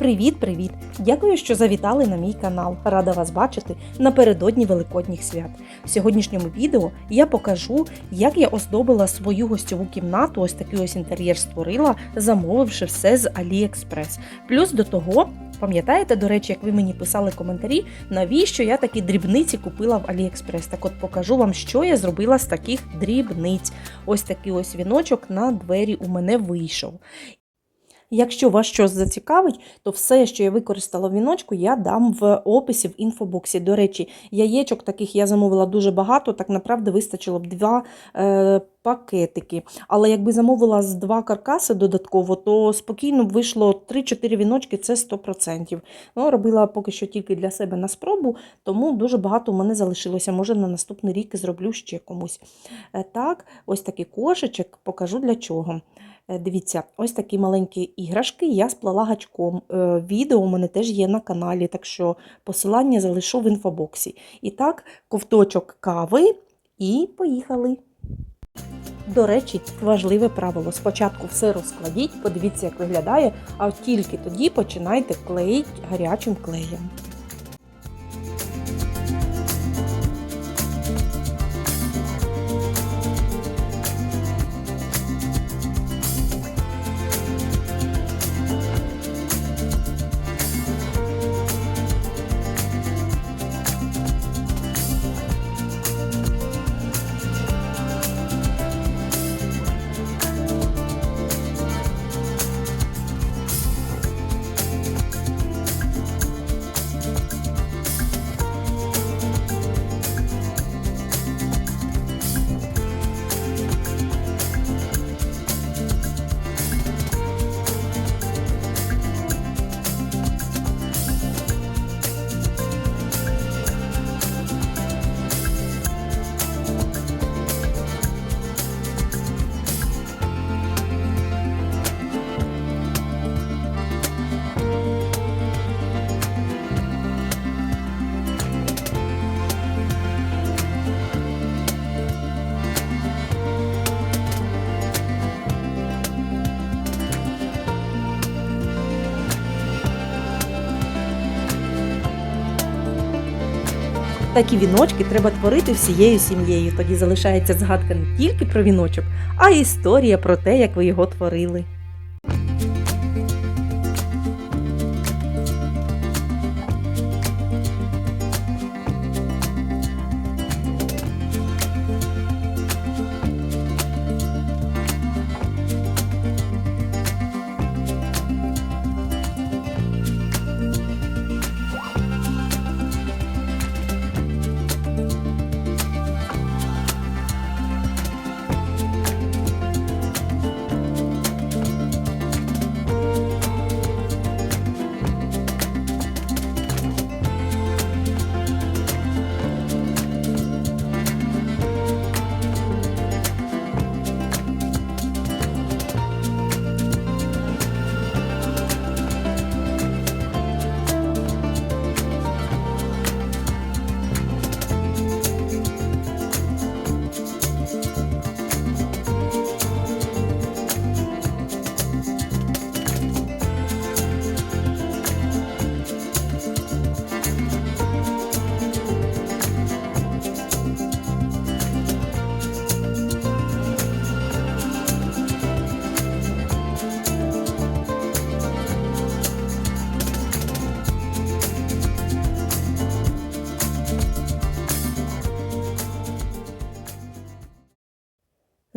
Привіт-привіт! Дякую, що завітали на мій канал. Рада вас бачити напередодні Великодніх свят. В сьогоднішньому відео я покажу, як я оздобила свою гостьову кімнату. Ось такий ось інтер'єр створила, замовивши все з AliExpress. Плюс до того. Пам'ятаєте, до речі, як ви мені писали коментарі, навіщо я такі дрібниці купила в AliExpress? Так от покажу вам, що я зробила з таких дрібниць. Ось такий ось віночок на двері у мене вийшов. Якщо вас щось зацікавить, то все, що я використала в віночку, я дам в описі в інфобоксі. До речі, яєчок таких я замовила дуже багато, так направду вистачило б два е, пакетики. Але якби замовила з два каркаси додатково, то спокійно вийшло 3-4 віночки, це 100%. Ну, робила поки що тільки для себе на спробу, тому дуже багато у мене залишилося. Може, на наступний рік зроблю ще комусь. Е, так, ось такий кошечок, покажу для чого. Е, Дивіться, ось такі маленькі іграшки я сплела гачком. Е, Відео у мене теж є на каналі, так що посилання залишу в інфобоксі. І так, ковточок кави і поїхали. До речі, важливе правило. Спочатку все розкладіть, подивіться, як виглядає, а тільки тоді починайте клеїти гарячим клеєм. Такі віночки треба творити всією сім'єю. Тоді залишається згадка не тільки про віночок, а й історія про те, як ви його творили.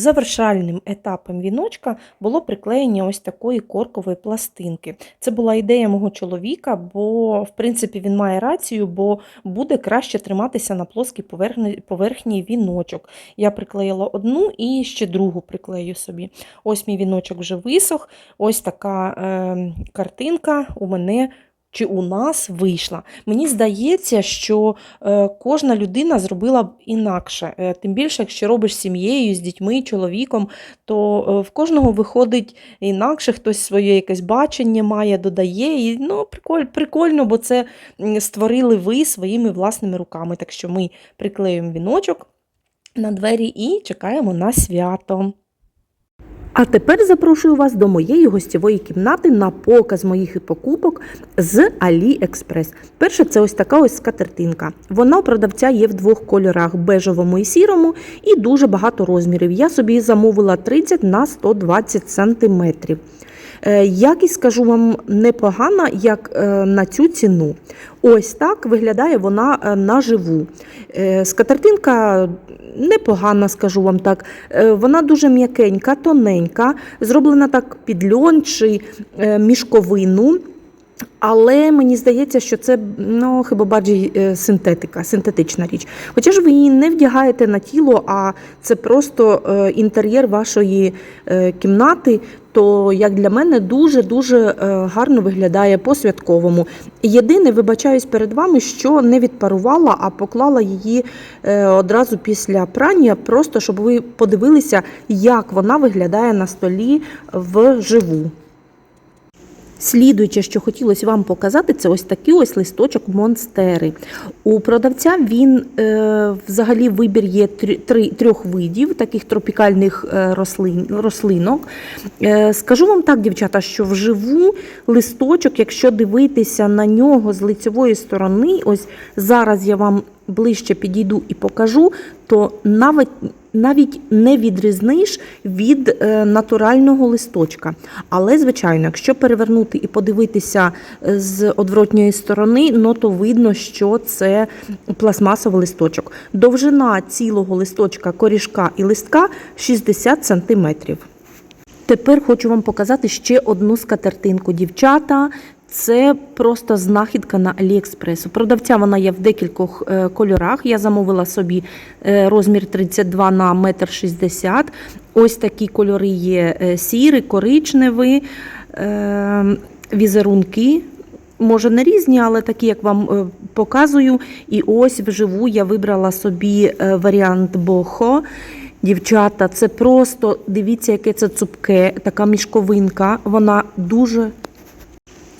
Завершальним етапом віночка було приклеєння ось такої коркової пластинки. Це була ідея мого чоловіка, бо, в принципі, він має рацію, бо буде краще триматися на плоскій поверхні, віночок. Я приклеїла одну і ще другу приклею собі. Ось мій віночок вже висох. Ось така е, картинка у мене чи у нас вийшла. Мені здається, що е, кожна людина зробила б інакше. Е, тим більше, якщо робиш сім'єю, з дітьми, чоловіком, то е, в кожного виходить інакше, хтось своє якесь бачення має, додає. І, ну, приколь, Прикольно, бо це створили ви своїми власними руками. Так що ми приклеюємо віночок на двері і чекаємо на свято. А тепер запрошую вас до моєї гостєвої кімнати на показ моїх покупок з AliExpress. Перше, це ось така ось скатертинка. Вона у продавця є в двох кольорах: бежевому і сірому, і дуже багато розмірів. Я собі замовила 30 на 120 сантиметрів. Е, Якість, скажу вам, непогана, як е, на цю ціну. Ось так виглядає вона е, наживу. Скатертинка непогана, скажу вам так. Вона дуже м'якенька, тоненька, зроблена так під льон чи мішковину. Але мені здається, що це ну, хіба баджі синтетика, синтетична річ. Хоча ж ви її не вдягаєте на тіло, а це просто інтер'єр вашої кімнати, то як для мене дуже-дуже е, гарно виглядає по-святковому. Єдине, вибачаюсь перед вами, що не відпарувала, а поклала її е, одразу після прання, просто щоб ви подивилися, як вона виглядає на столі вживу. Слідуюче, що хотілося вам показати, це ось такий ось листочок монстери. У продавця він е, взагалі вибір є трьох видів таких тропікальних е, рослин, рослинок. Е, скажу вам так, дівчата, що вживу листочок, якщо дивитися на нього з лицьової сторони, ось зараз я вам ближче підійду і покажу, то навіть навіть не відрізниш від е, натурального листочка. Але, звичайно, якщо перевернути і подивитися е, з одворотньої сторони, ну то видно, що це пластмасовий листочок. Довжина цілого листочка, корішка і листка 60 см. Тепер хочу вам показати ще одну скатертинку. Дівчата, це просто знахідка на AliExpress. У продавця вона є в декількох е, кольорах. Я замовила собі е, розмір 32 на 1,60 м. Ось такі кольори є е, сірий, коричневий, візерунки. Може не різні, але такі, як вам показую. І ось вживу я вибрала собі варіант бохо. Дівчата, це просто дивіться, яке це цупке, така мішковинка. Вона дуже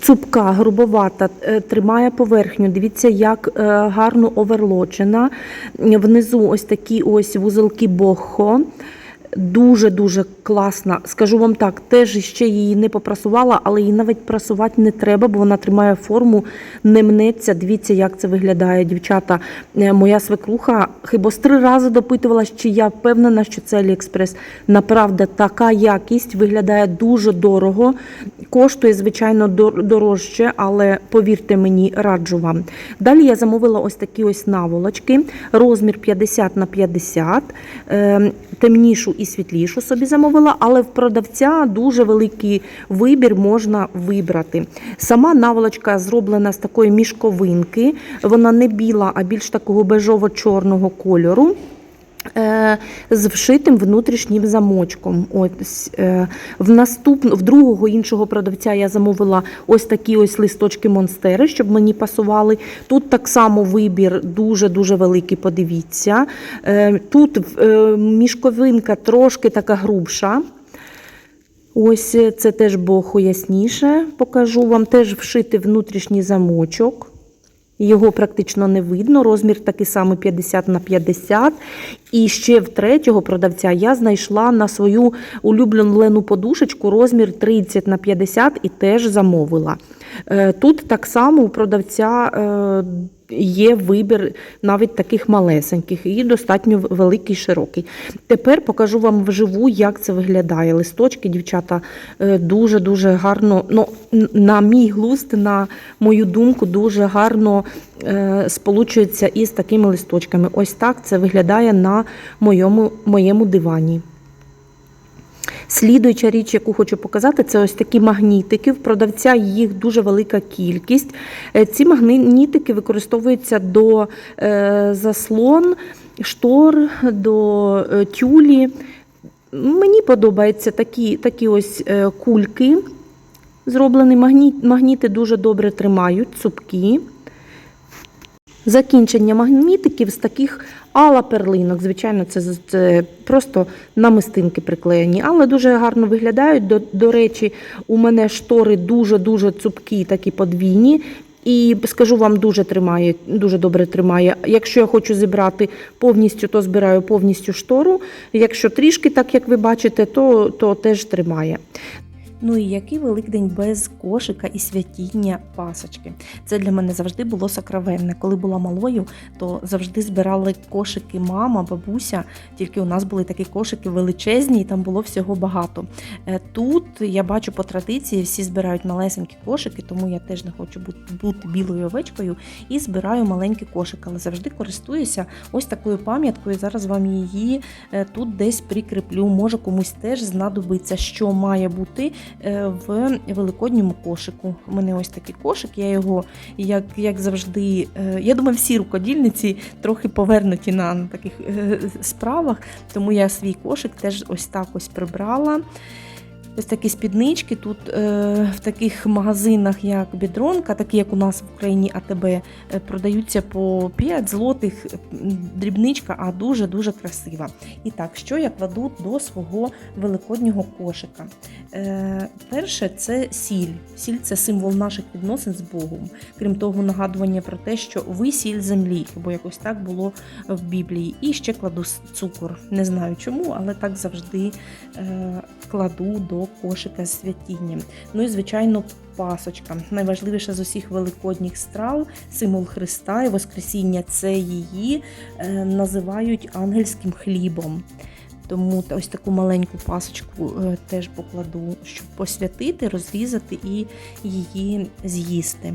цупка, грубовата, е, тримає поверхню. Дивіться, як е, гарно оверлочена. Внизу ось такі ось вузелки бохо. Дуже-дуже класна. Скажу вам так, теж ще її не попрасувала, але її навіть прасувати не треба, бо вона тримає форму, не мнеться. Дивіться, як це виглядає, дівчата. Е, Моя свекруха хіба три рази допитувалась, чи я впевнена, що це Аліекспрес. Направда, така якість виглядає дуже дорого. Коштує, звичайно, дорожче, але повірте мені, раджу вам. Далі я замовила ось такі ось наволочки, розмір 50 на 50, е, темнішу і світлішу собі замовила, але в продавця дуже великий вибір можна вибрати. Сама наволочка зроблена з такої мішковинки, вона не біла, а більш такого бежово-чорного кольору. Е, З вшитим внутрішнім замочком. Ось е, в наступ... в другого іншого продавця я замовила ось такі ось листочки монстери, щоб мені пасували. Тут так само вибір дуже дуже великий. Подивіться. Е, Тут мішковинка трошки така грубша. Ось це теж боху ясніше. Покажу вам теж вшити внутрішній замочок. Його практично не видно. Розмір такий самий 50 на 50. І ще в третього продавця я знайшла на свою улюблену подушечку розмір 30 на 50 і теж замовила. Е, Тут так само у продавця е, є вибір навіть таких малесеньких і достатньо великий, широкий. Тепер покажу вам вживу, як це виглядає. Листочки, дівчата, дуже-дуже гарно, ну, на мій глузд, на мою думку, дуже гарно е, сполучуються із такими листочками. Ось так це виглядає на моєму, моєму дивані. Слідуюча річ, яку хочу показати, це ось такі магнітики. В продавця їх дуже велика кількість. Е, Ці магнітики використовуються до е, заслон, штор, до е, тюлі. Мені подобаються такі, такі ось кульки. Зроблені магніт, магніти дуже добре тримають, цупкі. Закінчення магнітиків з таких ала перлинок. Звичайно, це, це просто намистинки приклеєні, але дуже гарно виглядають. До, до речі, у мене штори дуже-дуже цупкі, такі подвійні. І скажу вам, дуже тримає, дуже добре тримає. Якщо я хочу зібрати повністю, то збираю повністю штору. Якщо трішки, так як ви бачите, то, то теж тримає. Ну і який Великдень без кошика і святіння пасочки. Це для мене завжди було сакравенне. Коли була малою, то завжди збирали кошики мама, бабуся. Тільки у нас були такі кошики величезні, і там було всього багато. Е, Тут я бачу по традиції, всі збирають малесенькі кошики, тому я теж не хочу бути, білою овечкою і збираю маленький кошик, але завжди користуюся ось такою пам'яткою. Зараз вам її е, тут десь прикріплю. Може комусь теж знадобиться, що має бути в великодньому кошику. У мене ось такий кошик, я його, як, як завжди, е, я думаю, всі рукодільниці трохи повернуті на, на таких е, справах, тому я свій кошик теж ось так ось прибрала. Ось такі спіднички тут е, в таких магазинах, як Бідронка, такі як у нас в Україні АТБ, е, продаються по 5 злотих дрібничка, а дуже-дуже красива. І так, що я кладу до свого великоднього кошика? Е, перше, це сіль. Сіль це символ наших відносин з Богом. Крім того, нагадування про те, що ви сіль землі, бо якось так було в Біблії. І ще кладу цукор. Не знаю чому, але так завжди е, кладу до кошика з святінням. Ну і звичайно, пасочка. Найважливіша з усіх великодніх страв, символ Христа і Воскресіння це її е, називають ангельським хлібом. Тому ось таку маленьку пасочку е, теж покладу, щоб посвятити, розрізати і її з'їсти.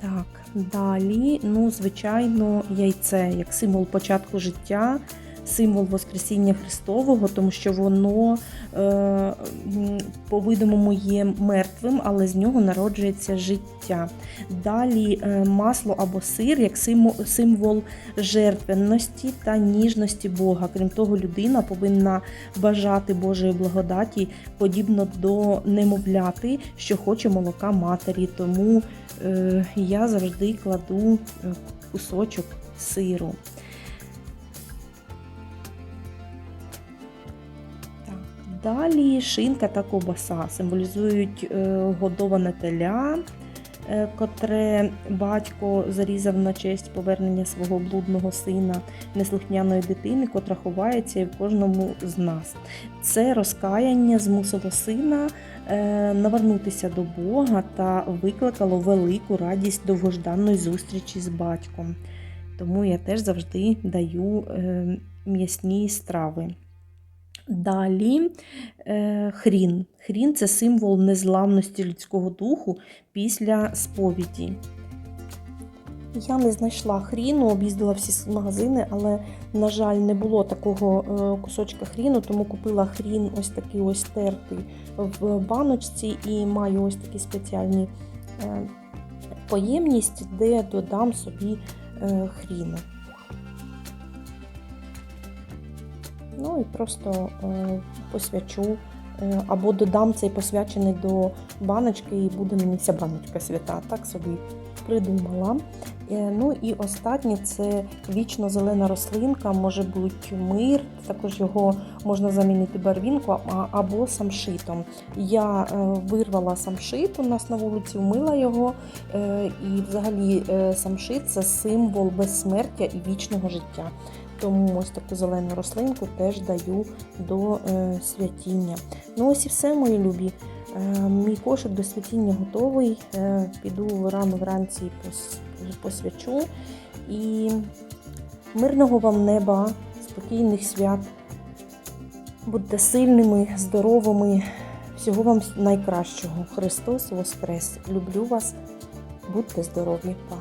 Так, далі, ну, звичайно, яйце як символ початку життя, символ Воскресіння Христового, тому що воно е, по-видимому є мертвим, але з нього народжується життя. Далі е, масло або сир як символ, жертвенності та ніжності Бога. Крім того, людина повинна бажати Божої благодаті, подібно до немовляти, що хоче молока матері. Тому е, я завжди кладу кусочок сиру. Далі шинка та ковбаса символізують е, годоване теля, е, котре батько зарізав на честь повернення свого блудного сина, неслухняної дитини, котра ховається і в кожному з нас. Це розкаяння змусило сина е, навернутися до Бога та викликало велику радість довгожданої зустрічі з батьком. Тому я теж завжди даю м'ясні страви. Далі е, хрін. Хрін це символ незламності людського духу після сповіді. Я не знайшла хріну, об'їздила всі магазини, але, на жаль, не було такого е, кусочка хріну, тому купила хрін ось такий ось тертий в баночці і маю ось такі спеціальні е, поємність, де додам собі хріну. І просто е, посвячу е, або додам цей посвячений до баночки, і буде мені ця баночка свята. Так собі придумала. Е, ну і останнє це вічно зелена рослинка, може бути мир, також його можна замінити барвінку або самшитом. Я вирвала самшит у нас на вулиці, вмила його. І взагалі самшит це символ безсмертя і вічного життя. Тому ось таку зелену рослинку теж даю до е, святіння. Ну ось і все, мої любі. Е, мій кошик до святіння готовий. Е, піду рано вранці посвячу. І мирного вам неба, спокійних свят. Будьте сильними, здоровими. Всього вам найкращого. Христос Воскрес! Люблю вас. Будьте здорові, па!